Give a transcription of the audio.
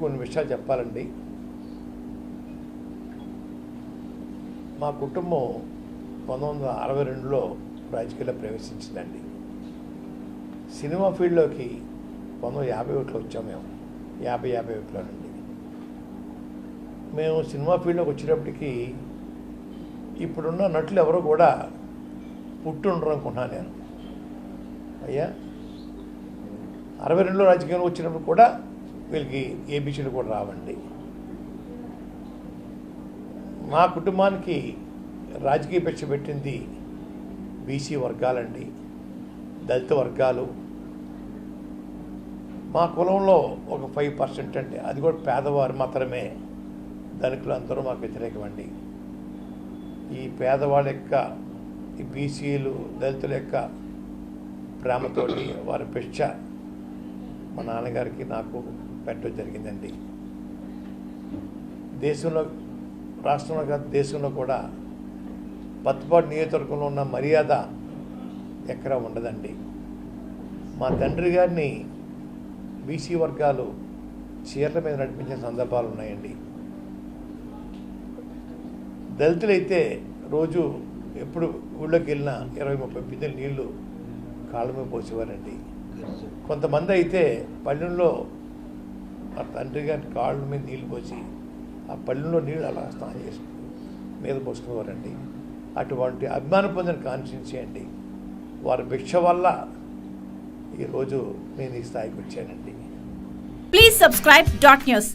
కొన్ని విషయాలు చెప్పాలండి. మా కుటుంబం పంతొమ్మిది వందల అరవై రెండులో రాజకీయాల్లో ప్రవేశించిందండి. సినిమా ఫీల్డ్లోకి పంతొమ్మిది యాభై ఒకటిలో వచ్చాం మేము. యాభై యాభై ఒకటిలోనండి మేము సినిమా ఫీల్డ్లోకి వచ్చేటప్పటికి ఇప్పుడున్న నటులు ఎవరు కూడా పుట్టుండరు అనుకుంటున్నాను నేను. అయ్యా? అరవై రెండులో రాజకీయంలో వచ్చినప్పుడు కూడా వీళ్ళకి ఏబీసీలు కూడా రావండి. మా కుటుంబానికి రాజకీయ పెచ్చ పెట్టింది బీసీ వర్గాలండి దళిత వర్గాలు. మా కులంలో ఒక ఫైవ్ పర్సెంట్ అండి అది కూడా పేదవారు మాత్రమే ధనికులు అందరూ మాకు వ్యతిరేకమండి ఈ పేదవాళ్ళ యొక్క ఈ బీసీలు దళితుల యొక్క ప్రేమతోటి వారి పిచ్చ మా నాన్నగారికి నాకు పెట్టడం జరిగిందండి. దేశంలో రాష్ట్రంలో కాదు దేశంలో కూడా పత్తిపాటు నియోజకవర్గంలో ఉన్న మర్యాద ఎక్కడా ఉండదండి. మా తండ్రి గారిని బీసీ వర్గాలు చీరల మీద నడిపించిన సందర్భాలు ఉన్నాయండి. దళితులైతే రోజు ఎప్పుడు ఊళ్ళోకి వెళ్ళినా ఇరవై ముప్పై పిందెలు నీళ్ళు కాళ్ళ మీద పోసేవారండి. కొంతమంది అయితే పల్లెల్లో ఆ తండ్రి గారి కాళ్ళ మీద నీళ్ళు పోసి ఆ పల్లెల్లో నీళ్ళు అలా స్నానం చేసుకుని మీద పోసుకునేవారండి. అటువంటి అభిమానం పొందిన కాన్స్టిట్యున్సీ అండి. వారి భిక్ష వల్ల ఈరోజు నేను ఈ స్థాయికి వచ్చానండి. Please subscribe dot news